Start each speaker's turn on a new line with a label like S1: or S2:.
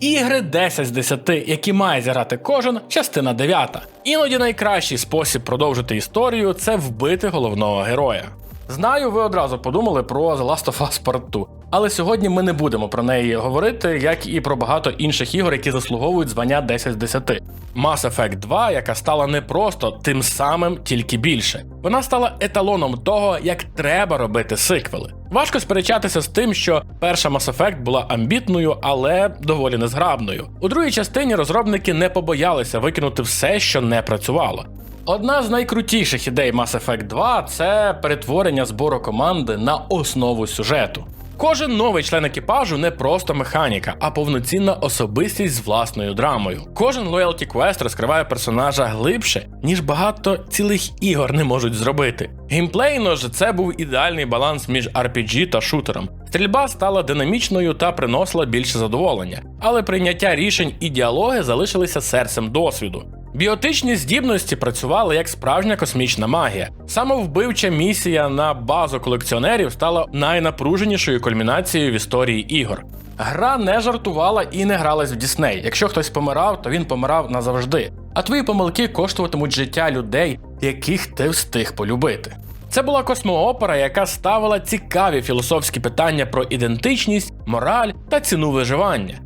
S1: Ігри 10 з 10, які має зіграти кожен, частина 9. Іноді найкращий спосіб продовжити історію це вбити головного героя. Знаю, ви одразу подумали про The Last of Us Part 2, але сьогодні ми не будемо про неї говорити, як і про багато інших ігор, які заслуговують звання 10 з 10. Mass Effect 2, яка стала не просто тим самим, тільки більше. Вона стала еталоном того, як треба робити сиквели. Важко сперечатися з тим, що перша Mass Effect була амбітною, але доволі незграбною. У другій частині розробники не побоялися викинути все, що не працювало. Одна з найкрутіших ідей Mass Effect 2 це перетворення збору команди на основу сюжету. Кожен новий член екіпажу не просто механіка, а повноцінна особистість з власною драмою. Кожен лоялті квест розкриває персонажа глибше, ніж багато цілих ігор не можуть зробити. Геймплейно ж це був ідеальний баланс між RPG та шутером. Стрільба стала динамічною та приносила більше задоволення, але прийняття рішень і діалоги залишилися серцем досвіду. Біотичні здібності працювали як справжня космічна магія. Самовбивча місія на базу колекціонерів стала найнапруженішою кульмінацією в історії ігор. Гра не жартувала і не гралась в Дісней. Якщо хтось помирав, то він помирав назавжди. А твої помилки коштуватимуть життя людей, яких ти встиг полюбити. Це була космоопера, яка ставила цікаві філософські питання про ідентичність, мораль та ціну виживання.